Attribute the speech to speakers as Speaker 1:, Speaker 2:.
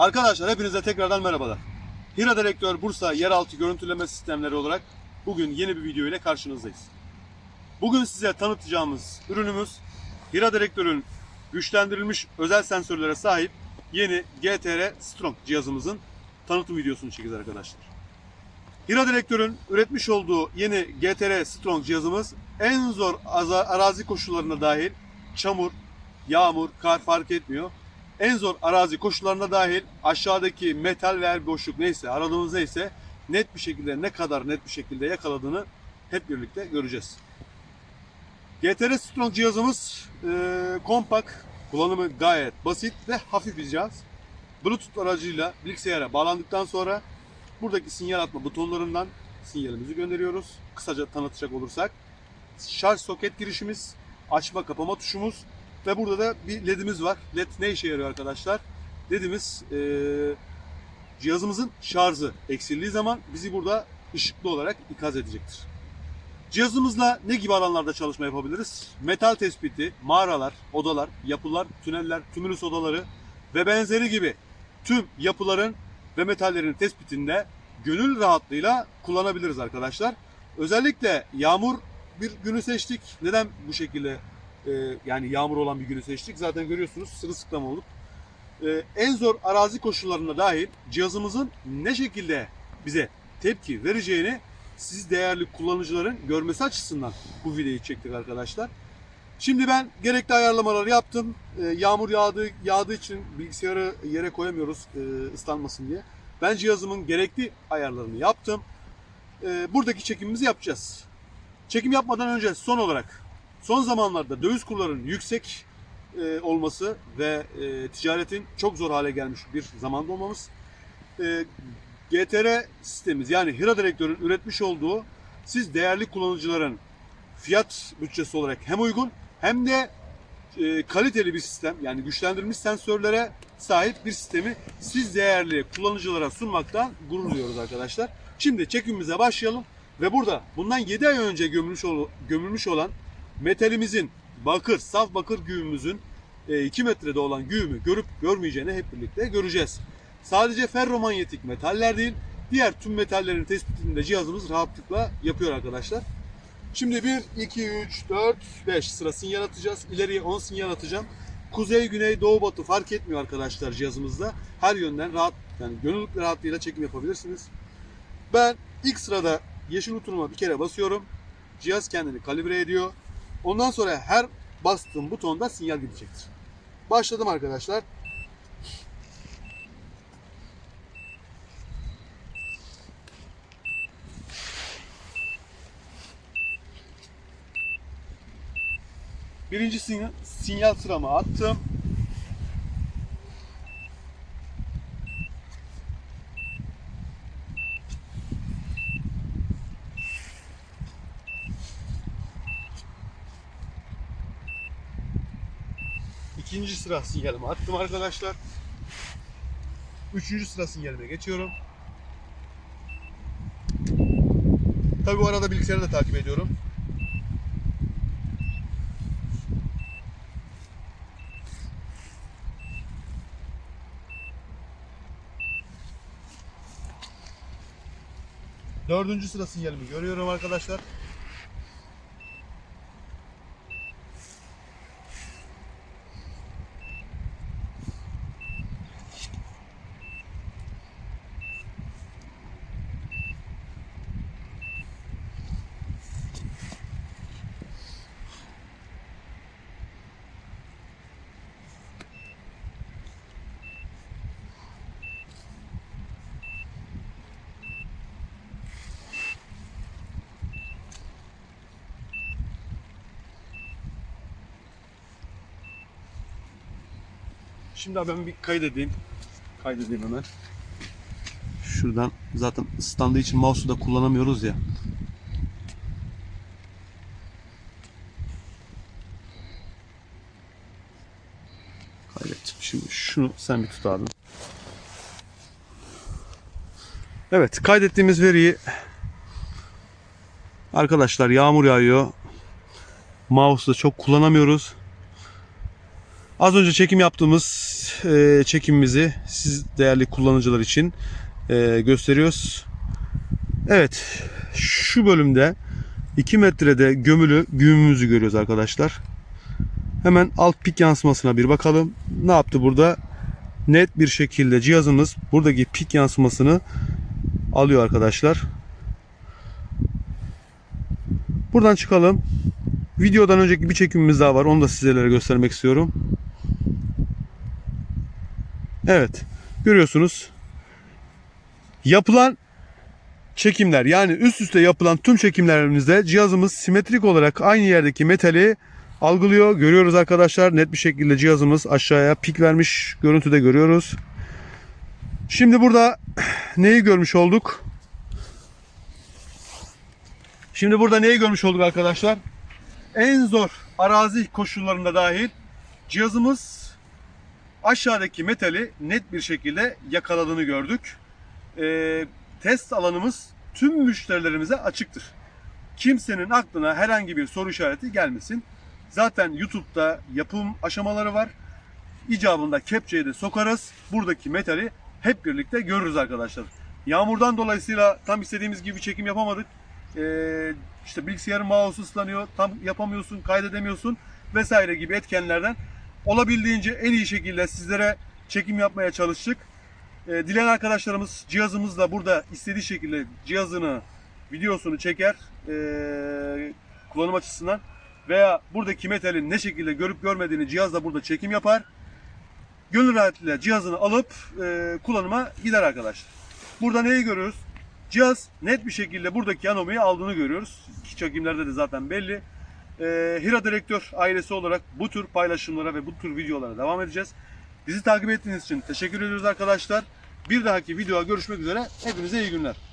Speaker 1: Arkadaşlar hepinize tekrardan merhabalar. Hira Direktör Bursa yeraltı görüntüleme sistemleri olarak bugün yeni bir video ile karşınızdayız. Bugün size tanıtacağımız ürünümüz Hira Direktör'ün güçlendirilmiş özel sensörlere sahip yeni GTR Strong cihazımızın tanıtım videosunu çekeceğiz arkadaşlar. Hira Direktör'ün üretmiş olduğu yeni GTR Strong cihazımız en zor arazi koşullarına dahil çamur, yağmur, kar fark etmiyor en zor arazi koşullarına dahil aşağıdaki metal veya boşluk neyse aradığımız neyse net bir şekilde ne kadar net bir şekilde yakaladığını hep birlikte göreceğiz. GTR Strong cihazımız e, kompakt, kullanımı gayet basit ve hafif bir cihaz. Bluetooth aracıyla bilgisayara bağlandıktan sonra buradaki sinyal atma butonlarından sinyalimizi gönderiyoruz. Kısaca tanıtacak olursak şarj soket girişimiz, açma kapama tuşumuz ve burada da bir ledimiz var. Led ne işe yarıyor arkadaşlar? Ledimiz e, cihazımızın şarjı eksildiği zaman bizi burada ışıklı olarak ikaz edecektir. Cihazımızla ne gibi alanlarda çalışma yapabiliriz? Metal tespiti, mağaralar, odalar, yapılar, tüneller, tümülüs odaları ve benzeri gibi tüm yapıların ve metallerin tespitinde gönül rahatlığıyla kullanabiliriz arkadaşlar. Özellikle yağmur bir günü seçtik. Neden bu şekilde e, yani yağmur olan bir günü seçtik? Zaten görüyorsunuz sırılsıklam olduk. E, en zor arazi koşullarına dahil cihazımızın ne şekilde bize tepki vereceğini siz değerli kullanıcıların görmesi açısından bu videoyu çektik arkadaşlar. Şimdi ben gerekli ayarlamaları yaptım. E, yağmur yağdığı, yağdığı için bilgisayarı yere koyamıyoruz e, ıslanmasın diye. Ben cihazımın gerekli ayarlarını yaptım. E, buradaki çekimimizi yapacağız. Çekim yapmadan önce son olarak son zamanlarda döviz kurlarının yüksek e, olması ve e, ticaretin çok zor hale gelmiş bir zamanda olmamız. E, GTR sistemimiz yani Hira Direktör'ün üretmiş olduğu siz değerli kullanıcıların fiyat bütçesi olarak hem uygun hem de e, kaliteli bir sistem yani güçlendirilmiş sensörlere sahip bir sistemi siz değerli kullanıcılara sunmaktan gurur duyuyoruz arkadaşlar. Şimdi çekimimize başlayalım ve burada bundan 7 ay önce gömülmüş, gömülmüş olan metalimizin bakır, saf bakır güğümüzün 2 metrede olan güğümü görüp görmeyeceğini hep birlikte göreceğiz. Sadece ferromanyetik metaller değil, diğer tüm metallerin tespitini de cihazımız rahatlıkla yapıyor arkadaşlar. Şimdi 1, 2, 3, 4, 5 sıra sinyal atacağız. İleriye 10 sinyal atacağım. Kuzey, güney, doğu, batı fark etmiyor arkadaşlar cihazımızda. Her yönden rahat, yani gönüllü rahatlığıyla çekim yapabilirsiniz. Ben ilk sırada yeşil butonuma bir kere basıyorum. Cihaz kendini kalibre ediyor. Ondan sonra her bastığım butonda sinyal gidecektir. Başladım arkadaşlar. Birinci sinyal, sinyal sıramı attım. İkinci sıra sinyalimi attım arkadaşlar. Üçüncü sıra sinyalime geçiyorum. Tabi bu arada bilgisayarı da takip ediyorum. Dördüncü sıra sinyalimi görüyorum arkadaşlar. Şimdi abi ben bir kaydedeyim. Kaydedeyim hemen. Şuradan zaten ıslandığı için mouse'u da kullanamıyoruz ya. Kaydettim. Şimdi şunu sen bir tut abi. Evet kaydettiğimiz veriyi arkadaşlar yağmur yağıyor. Mouse'u da çok kullanamıyoruz. Az önce çekim yaptığımız e, çekimimizi siz değerli kullanıcılar için e, gösteriyoruz. Evet, şu bölümde 2 metrede gömülü güğümümüzü görüyoruz arkadaşlar. Hemen alt pik yansımasına bir bakalım. Ne yaptı burada? Net bir şekilde cihazımız buradaki pik yansımasını alıyor arkadaşlar. Buradan çıkalım. Videodan önceki bir çekimimiz daha var. Onu da sizlere göstermek istiyorum. Evet. Görüyorsunuz. Yapılan çekimler yani üst üste yapılan tüm çekimlerimizde cihazımız simetrik olarak aynı yerdeki metali algılıyor. Görüyoruz arkadaşlar. Net bir şekilde cihazımız aşağıya pik vermiş. Görüntüde görüyoruz. Şimdi burada neyi görmüş olduk? Şimdi burada neyi görmüş olduk arkadaşlar? En zor arazi koşullarında dahil cihazımız aşağıdaki metali net bir şekilde yakaladığını gördük. Ee, test alanımız tüm müşterilerimize açıktır. Kimsenin aklına herhangi bir soru işareti gelmesin. Zaten YouTube'da yapım aşamaları var. İcabında kepçeyi de sokarız. Buradaki metali hep birlikte görürüz arkadaşlar. Yağmurdan dolayısıyla tam istediğimiz gibi çekim yapamadık. Ee, işte bilgisayarın mouse'u ıslanıyor, tam yapamıyorsun, kaydedemiyorsun vesaire gibi etkenlerden olabildiğince en iyi şekilde sizlere çekim yapmaya çalıştık. Ee, dileyen arkadaşlarımız cihazımızla burada istediği şekilde cihazını, videosunu çeker ee, kullanım açısından veya buradaki metalin ne şekilde görüp görmediğini cihazla burada çekim yapar. Gönül rahatlığıyla cihazını alıp e, kullanıma gider arkadaşlar. Burada neyi görüyoruz? Cihaz net bir şekilde buradaki anomaliyi aldığını görüyoruz. Çekimlerde de zaten belli. Ee, Hira Direktör ailesi olarak bu tür paylaşımlara ve bu tür videolara devam edeceğiz. Bizi takip ettiğiniz için teşekkür ediyoruz arkadaşlar. Bir dahaki videoya görüşmek üzere. Hepinize iyi günler.